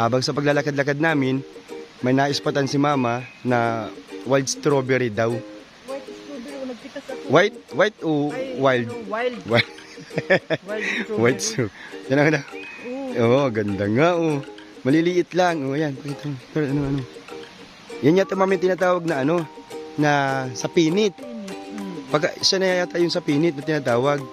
Habang sa paglalakad-lakad namin, may naispatan si mama na wild strawberry daw. White strawberry, o nagpitas ako. White, white o Ay, wild? ano, wild. Wild. Wild strawberry. White so. Yan ang. Oo. Oo, ganda nga oh. Maliliit lang. Oh, yan. Pakita mo. Pero ano, ano. Yan yata mami tinatawag na ano, na sa pinit. Mm. Pag siya na yata yung sa pinit na tinatawag.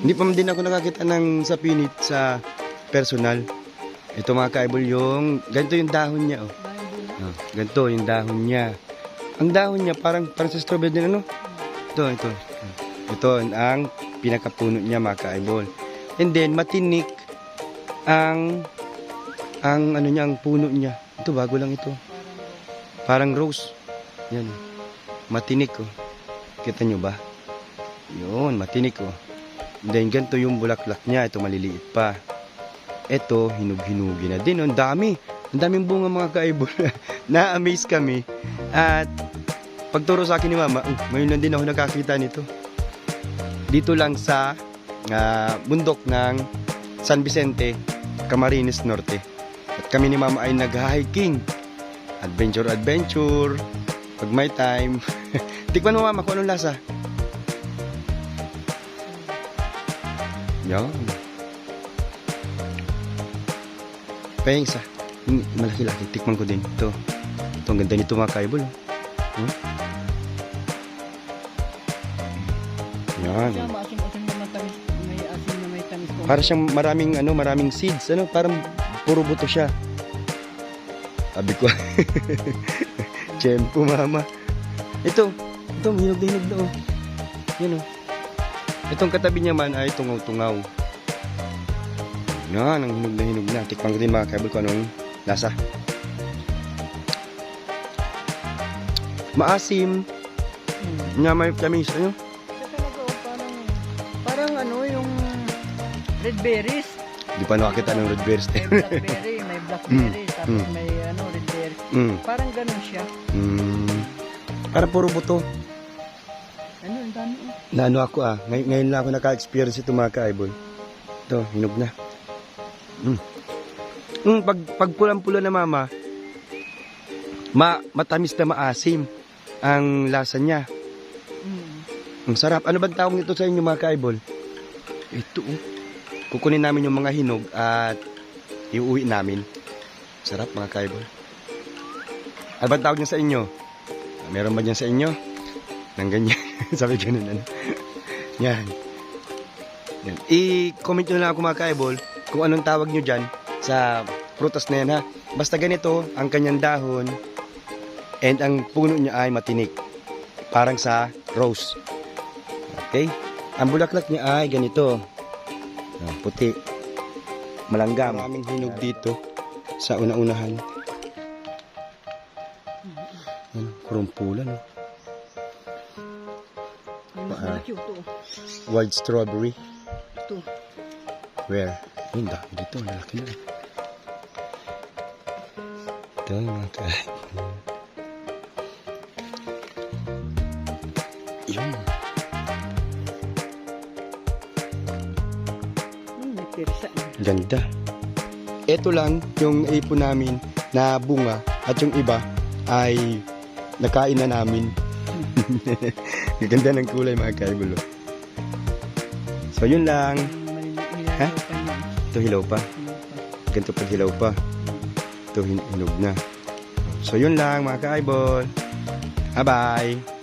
Hindi pa din ako nakakita ng sa pinit sa personal. Ito mga kaibol yung, ganito yung dahon niya oh. Oh ganito yung dahon niya. Ang dahon niya parang, parang sa strawberry din ano. Ito, ito. Ito ang pinakapuno niya mga kaibol. And then matinik ang ang ano niya, ang puno niya. Ito bago lang ito. Parang rose. Yan. Matinik oh. Kita nyo ba? Yun, matinik oh. Then ganito yung bulaklak niya. Ito maliliit pa. Ito, hinug-hinugi na din. Ang dami. Ang daming bunga mga kaibol. Na-amaze kami. At pagturo sa akin ni mama, uh, ngayon lang din ako nakakita nito. Dito lang sa ah, bundok ng San Vicente, Camarines Norte. At kami ni mama ay nag-hiking adventure adventure pag may time tikman mo mama kung anong lasa yan pa yung isa yung malaki-laki tikman ko din. Ito. Ito ang ganda nito mga kaibol. Hmm? yan. Para siyang maraming ano maraming seeds ano? Parang puro buto siya. Sabi ko. Tiyempo mama. Ito. Ito hinog na hinog na oh. Yan oh itong katabi niya man ay tungaw-tungaw yan ang hinog na hinog na tikman ko din mga kaibol ko anong lasa maasim Hmm. nga may tamis ano oh, parang, parang ano, yung red berries. di pa nakakita ng red berries May blackberry, may blackberry, tapos Mm. may ano, red berry. mm. Parang ganun siya. Mm. parang puro buto ang dami. oh. na ano ako ah, ngay- ngayon lang ako naka-experience ito mga kaibol. Ito, hinog na. Mm. Mm, pag, pag pulang-pula na mama, ma, matamis na maasim ang lasa niya. Mm. Ang sarap. Ano bang tawag nito sa inyo mga kaibol? Ito oh. Kukunin namin yung mga hinog at iuwi namin. Sarap mga kaibol. Ano bang tawag niya sa inyo? Meron ba dyan sa inyo? Nang ganyan. Sabi ganun ano. Yan. Yan. I-comment nyo lang ako mga kaibol kung anong tawag nyo dyan sa prutas na yan ha. Basta ganito ang kanyang dahon and ang puno niya ay matinik. Parang sa rose. Okay? Ang bulaklak niya ay ganito. Ah, puti. Malanggam. Maraming hinog dito sa una-unahan. Ano, kurumpulan. Oh. Ito. Wild strawberry. Ito. Where? Ayun, dami dito. Lalaki na. Ito, mga ka... Yun. Hmm. Ganda. Ito lang yung ipon namin na bunga at yung iba ay nakain na namin. Ganda ng kulay mga kaibulo. So yun lang. Ha? pa. Ito hilaw pa. Ganito pag hilaw pa. Ito hin- hinog na. So yun lang mga ka-eyeball. Bye-bye.